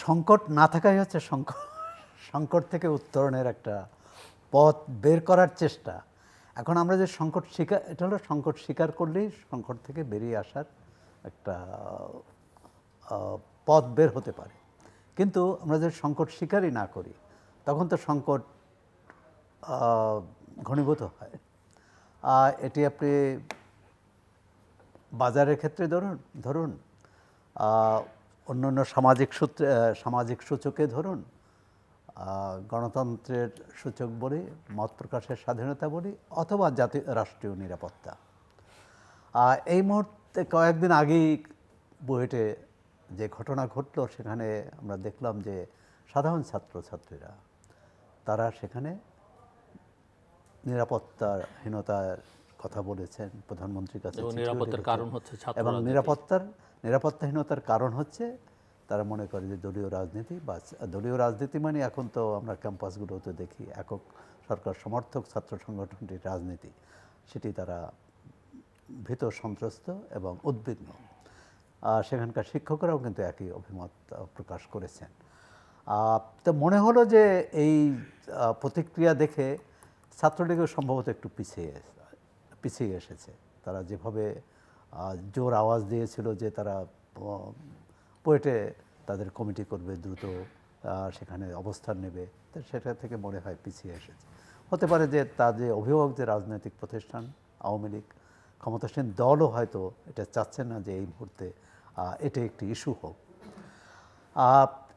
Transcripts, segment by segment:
সংকট না থাকাই হচ্ছে সংকট। সংকট থেকে উত্তরণের একটা পথ বের করার চেষ্টা। এখন আমরা যে সংকট স্বীকার এটা হলো সংকট স্বীকার করলেই সংকট থেকে বেরিয়ে আসার একটা পথ বের হতে পারে। কিন্তু আমরা যদি সংকট স্বীকারই না করি, তখন তো সংকট ঘনীভূত হয়। এটি আপনি বাজারের ক্ষেত্রে ধরুন ধরুন অন্যান্য সামাজিক সূত্রে সামাজিক সূচকে ধরুন গণতন্ত্রের সূচক বলি মত প্রকাশের স্বাধীনতা বলি অথবা জাতি রাষ্ট্রীয় নিরাপত্তা। এই মুহূর্তে কয়েকদিন আগেই বুয়েটে যে ঘটনা ঘটলো সেখানে আমরা দেখলাম যে সাধারণ ছাত্রছাত্রীরা তারা সেখানে নিরাপত্তাহীনতার কথা বলেছেন প্রধানমন্ত্রীর কাছে এবং নিরাপত্তার কারণ হচ্ছে এবং নিরাপত্তার নিরাপত্তাহীনতার কারণ হচ্ছে তারা মনে করে যে দলীয় রাজনীতি বা দলীয় রাজনীতি মানে এখন তো আমরা ক্যাম্পাসগুলোতে দেখি একক সরকার সমর্থক ছাত্র সংগঠনটির রাজনীতি। সেটি তারা ভীত, সন্ত্রস্ত এবং উদ্বিগ্ন। আর সেখানকার শিক্ষকরাও কিন্তু একই অভিমত প্রকাশ করেছেন। তো মনে হলো যে এই প্রতিক্রিয়া দেখে ছাত্রলীগও সম্ভবত একটু পিছিয়ে পিছিয়ে এসেছে। তারা যেভাবে জোর আওয়াজ দিয়েছিল যে তারা পোয়েটে তাদের কমিটি করবে দ্রুত সেখানে অবস্থান নেবে। তো সেটা থেকে মনে হয় পিছিয়ে এসেছে। হতে পারে যে যে অভিভাবক যে রাজনৈতিক প্রতিষ্ঠান, আওয়ামী লীগ, ক্ষমতাসীন দলও হয়তো এটা চাচ্ছেন না যে এই মুহূর্তে এটা একটি ইস্যু হোক।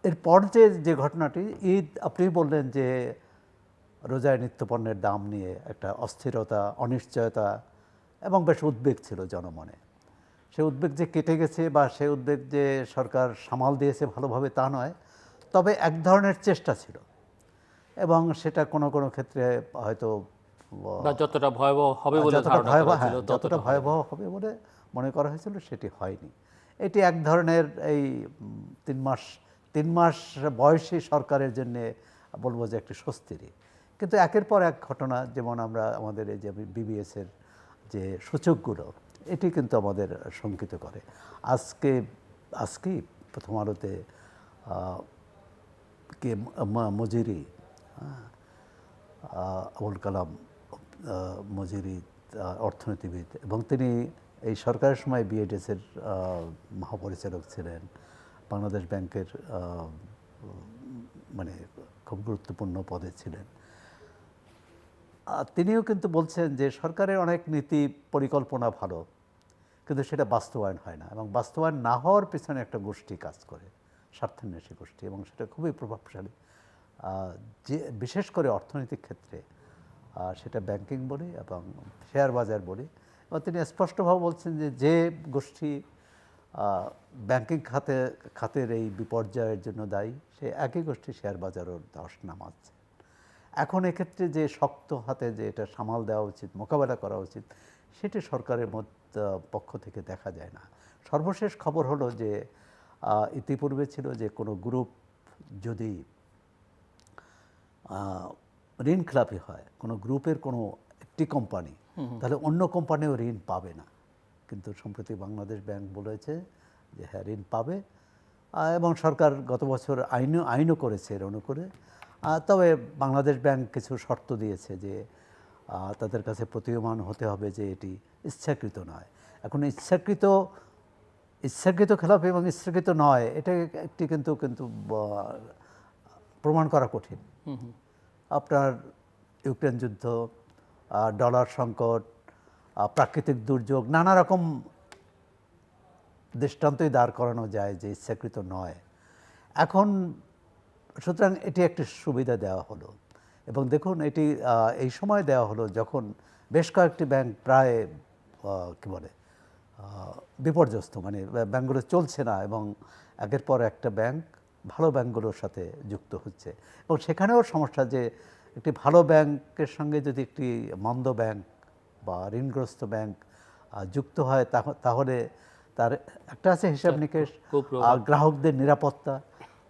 এরপর যে যে ঘটনাটি, ঈদ, আপনি বললেন যে রোজায় নিত্যপণ্যের দাম নিয়ে একটা অস্থিরতা, অনিশ্চয়তা এবং বেশ উদ্বেগ ছিল জনমনে। সে উদ্বেগ যে কেটে গেছে বা সে উদ্বেগ যে সরকার সামাল দিয়েছে ভালোভাবে তা নয় তবে এক ধরনের চেষ্টা ছিল। এবং সেটা কোনো কোনো ক্ষেত্রে হয়তো যতটা ভয়াবহ হবে বলে যতটা ভয়াবহ হ্যাঁ, যতটা ভয়াবহ হবে বলে মনে করা হয়েছিল সেটি হয়নি। এটি এক ধরনের এই তিন মাস তিন মাস বয়সী সরকারের জন্য বলব যে একটি স্বস্তিরই। কিন্তু একের পর এক ঘটনা যেমন আমরা আমাদের এই যে বিবিএসের যে সূচকগুলো এটি কিন্তু আমাদের শঙ্কিত করে। আজকে আজকেই প্রথম আলোতে কে মজুরি আবুল কালাম মজুরি অর্থনীতিবিদ এবং তিনি এই সরকারের সময় বিএডএসের মহাপরিচালক ছিলেন। বাংলাদেশ ব্যাংকের মানে খুব গুরুত্বপূর্ণ পদে ছিলেন। তিনিও কিন্তু বলছেন যে সরকারের অনেক নীতি পরিকল্পনা ভালো। কিন্তু সেটা বাস্তবায়ন হয় না এবং বাস্তবায়ন না হওয়ার পেছনে একটা গোষ্ঠী কাজ করে, স্বার্থান্বেষী গোষ্ঠী এবং সেটা খুবই প্রভাবশালী। যে, বিশেষ করে অর্থনৈতিক ক্ষেত্রে সেটা ব্যাংকিং বলি এবং শেয়ার বাজার বলি এবং তিনি স্পষ্টভাবে বলছেন যে যে গোষ্ঠী ব্যাংকিং খাতে, খাতের এই বিপর্যয়ের জন্য দায়ী সে একই গোষ্ঠী শেয়ার বাজারও দশ নামাচ্ছে এখন এক্ষেত্রে যে শক্ত হাতে যে এটা সামাল দেওয়া উচিত মোকাবেলা করা উচিত সেটি সরকারের মধ্য পক্ষ থেকে দেখা যায় না। সর্বশেষ খবর হলো যে ইতিপূর্বে ছিল যে কোনো গ্রুপ যদি আহ, ঋণ খেলাপি হয় কোনো গ্রুপের কোনো একটি কোম্পানি তাহলে অন্য কোম্পানিও ঋণ পাবে না। কিন্তু সম্প্রতি বাংলাদেশ ব্যাংক বলেছে যে হ্যাঁ ঋণ পাবে। এবং সরকার গত বছর আইনও আইনও করেছে এর অনুকূলে। তবে বাংলাদেশ ব্যাংক কিছু শর্ত দিয়েছে যে তাদের কাছে প্রতীয়মান হতে হবে যে এটি ইচ্ছাকৃত নয়। এখন ইচ্ছাকৃত ইচ্ছাকৃত খেলাপ এবং ইচ্ছাকৃত নয় এটা একটি কিন্তু কিন্তু প্রমাণ করা কঠিন। আপনার ইউক্রেন যুদ্ধ ডলার সংকট প্রাকৃতিক দুর্যোগ নানা রকম দৃষ্টান্তই দাঁড় করানো যায় যে ইচ্ছাকৃত নয়। এখন সুতরাং এটি একটি সুবিধা দেওয়া হলো। এবং দেখুন এটি এই সময় দেওয়া হলো যখন বেশ কয়েকটি ব্যাংক প্রায় কী বলে বিপর্যস্ত মানে ব্য- ব্যাংকগুলো চলছে না এবং একের পর একটা ব্যাংক ভালো ব্যাংকগুলোর সাথে যুক্ত হচ্ছে। এবং সেখানেও সমস্যা যে একটি ভালো ব্যাংকের সঙ্গে যদি একটি মন্দ ব্যাংক বা ঋণগ্রস্ত ব্যাংক যুক্ত হয় তাহ- তাহলে তার একটা আছে হিসাব নিকেশ গ্রাহকদের নিরাপত্তা।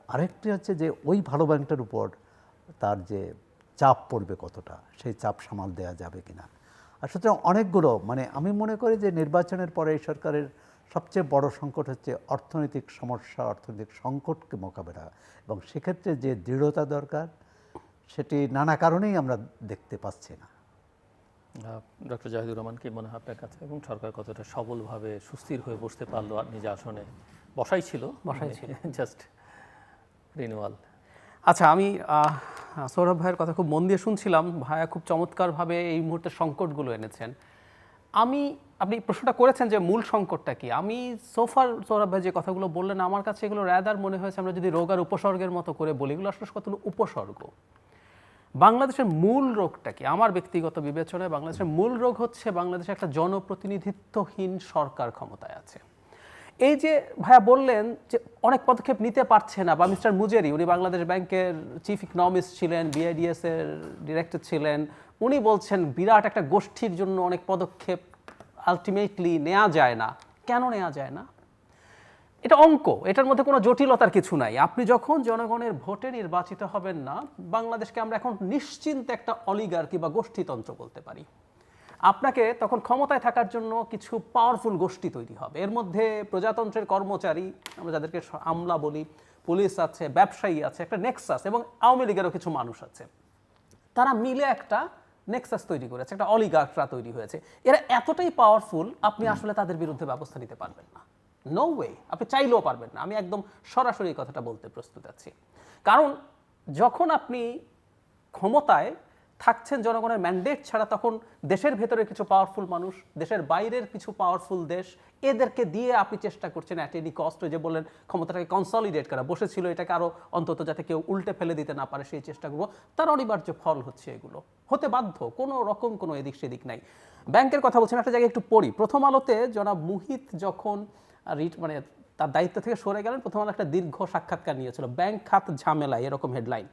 আরেকটি হচ্ছে যে ওই ভালো ব্যাংকটার উপর তার যে চাপ পড়বে কতটা সেই চাপ সামাল দেওয়া যাবে কিনা। আর সুতরাং অনেকগুলো মানে আমি মনে করি যে নির্বাচনের পরে এই সরকারের সবচেয়ে বড় সংকট হচ্ছে অর্থনৈতিক সমস্যা অর্থনৈতিক সংকটকে মোকাবেলা। এবং সেক্ষেত্রে যে দৃঢ়তা দরকার সেটি নানা কারণেই আমরা দেখতে পাচ্ছি না। ডক্টর জাহিদুর রহমান কি মনে হয় আপনার কাছে? এবং সরকার কতটা সবলভাবে সুস্থির হয়ে বসতে পারল আর নিজ আসনে? বসাই ছিল। বসাই ছিল। জাস্ট রিনিউয়াল আচ্ছা আমি সৌরভ ভাইয়ের কথা খুব মন দিয়ে শুনছিলাম। ভাইয়া খুব চমৎকারভাবে এই মুহূর্তে সংকটগুলো এনেছেন। আমি, আপনি প্রশ্নটা করেছেন যে মূল সংকটটা কি? আমি সোফার সৌরভ ভাই যে কথাগুলো বললেন, আমার কাছে এগুলো র্যাদার মনে হয়েছে আমরা যদি রোগ আর উপসর্গের মতো করে বলি, এগুলো আসলে কতগুলো উপসর্গ। বাংলাদেশের মূল রোগটা কি? আমার ব্যক্তিগত বিবেচনায় বাংলাদেশের মূল রোগ হচ্ছে বাংলাদেশে একটা জনপ্রতিনিধিত্বহীন সরকার ক্ষমতায় আছে। এই যে ভাইয়া বললেন যে অনেক পদক্ষেপ নিতে পারছে না, বা মিস্টার মুজেরি, উনি বাংলাদেশ ব্যাংকের চিফ ইকনমিস্ট ছিলেন বিআইডিএস এর ডিরেক্টর ছিলেন, উনি বলছেন বিরাট একটা গোষ্ঠীর জন্য অনেক পদক্ষেপ আলটিমেটলি নেওয়া যায় না। কেন নেওয়া যায় না? এটা অঙ্ক, এটার মধ্যে কোনো জটিলতার কিছু নাই। আপনি যখন জনগণের ভোটে নির্বাচিত হবেন না, বাংলাদেশকে আমরা এখন নিশ্চিন্তে একটা অলিগার্কি বা গোষ্ঠীতন্ত্র বলতে পারি। আপনাকে তখন ক্ষমতায় থাকার জন্য কিছু পাওয়ারফুল গোষ্ঠী তৈরি হবে। এর মধ্যে প্রজাতন্ত্রের কর্মচারী, আমরা যাদেরকে আমলা বলি, পুলিশ আছে, ব্যবসায়ী আছে, একটা নেক্সাস এবং আওয়ামী লীগেরও কিছু মানুষ আছে। তারা মিলে একটা নেক্সাস তৈরি করেছে, একটা অলিগার্করা তৈরি হয়েছে। এরা এতটাই পাওয়ারফুল আপনি আসলে তাদের বিরুদ্ধে ব্যবস্থা নিতে পারবেন না। নো ওয়ে আপনি চাইলেও পারবেন না। আমি একদম সরাসরি কথাটা বলতে প্রস্তুত আছি। কারণ যখন আপনি ক্ষমতায় থাকছেন জনগণের ম্যান্ডেট ছাড়া তখন দেশের ভেতরে কিছু পাওয়ারফুল মানুষ, দেশের বাইরের কিছু পাওয়ারফুল দেশ, এদেরকে দিয়ে আপনি চেষ্টা করছেন অ্যাট এনি কস্ট যে বললেন ক্ষমতাটাকে কনসলিডেট করা। বসেছিল এটাকে আরও অন্তত যাতে কেউ উল্টে ফেলে দিতে না পারে সেই চেষ্টা করব। তার অনিবার্য ফল হচ্ছে এগুলো। হতে বাধ্য, কোনো রকম কোনো এদিক সেদিক নাই। ব্যাংকের কথা বলছেন, একটা জায়গায় একটু পড়ি। প্রথম আলোতে জনাব মুহিত যখন রিট মানে তার দায়িত্ব থেকে সরে গেলেন, প্রথম আলো একটা দীর্ঘ সাক্ষাৎকার নিয়েছিল। ব্যাংক খাত ঝামেলা এরকম হেডলাইন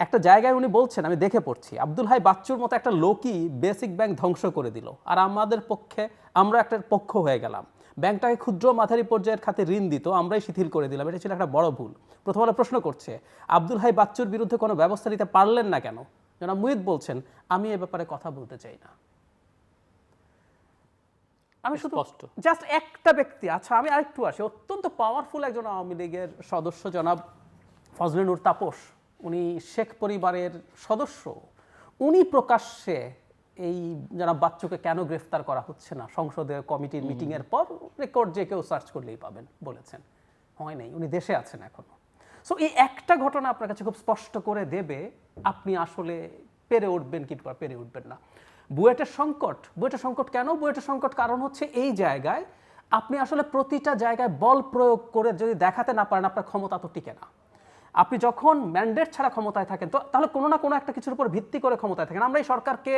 একটা জায়গায় উনি বলছেন আমি দেখে পড়ছি আব্দুল হাই বাচ্চুর মতো একটা লোকই বেসিক ব্যাংক ধ্বংস করে দিল। আর আমাদের পক্ষে আমরা একটা পক্ষ হয়ে গেলাম। ব্যাংকটাকে ক্ষুদ্র মাঝারি পর্যায়ের খাতে ঋণ দিত আমরাই শিথিল করে দিলাম। এটা ছিল একটা বড় ভুল। প্রথম আলো প্রশ্ন করছে আব্দুল হাই বাচ্চুর বিরুদ্ধে কোনো ব্যবস্থা নিতে পারলেন না কেন? জনাব মুহিত বলছেন আমি এ ব্যাপারে কথা বলতে চাই না। আমি শুধু। জাস্ট একটা ব্যক্তি আচ্ছা আমি আরেকটু আসি। অত্যন্ত পাওয়ারফুল একজন আওয়ামী লীগের সদস্য জনাব ফজলিনুর তাপস। উনি শেখ পরিবারের সদস্য উনি প্রকাশ্যে এই জনাব বাচ্চুকে কেন গ্রেফতার করা হচ্ছে না? সংসদে কমিটির মিটিং এর পর রেকর্ড যে কেউ সার্চ করলেই পাবেন বলেছেন। হয় নাই উনি দেশে আছেন এখনও। সো এই একটা ঘটনা আপনার কাছে খুব স্পষ্ট করে দেবে আপনি আসলে পেরে উঠবেন কি পেরে উঠবেন না। বুয়েটের সংকট বুয়েটের সংকট কেন? বুয়েটের সংকট কারণ হচ্ছে এই জায়গায় আপনি আসলে প্রতিটা জায়গায় বল প্রয়োগ করে যদি দেখাতে না পারেন আপনার ক্ষমতা তো টিকে না। আপনি যখন ম্যান্ডেট ছাড়া ক্ষমতায় থাকেন, তো তাহলে কোনো না কোনো একটা কিছুর উপর ভিত্তি করে ক্ষমতায় থাকেন। আমরা এই সরকারকে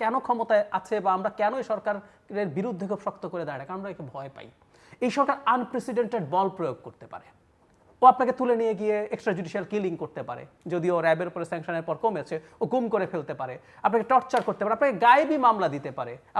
কেন ক্ষমতায় আছে বা আমরা কেন এই সরকারের বিরুদ্ধে খুব শক্ত করে দাঁড়াই কারণ আমরা একে ভয় পাই। এই সরকার আনপ্রেসিডেন্টেড বল প্রয়োগ করতে পারে। ও আপনাকে তুলে নিয়ে গিয়ে এক্সট্রা জুডিশিয়াল কিলিং করতে পারে। যদিও র্যাবের উপরে স্যাংশনের পর কমেছে, ও গুম করে ফেলতে পারে। আপনাকে টর্চার করতে পারে। আপনাকে গায়েবী মামলা দিতে পারে।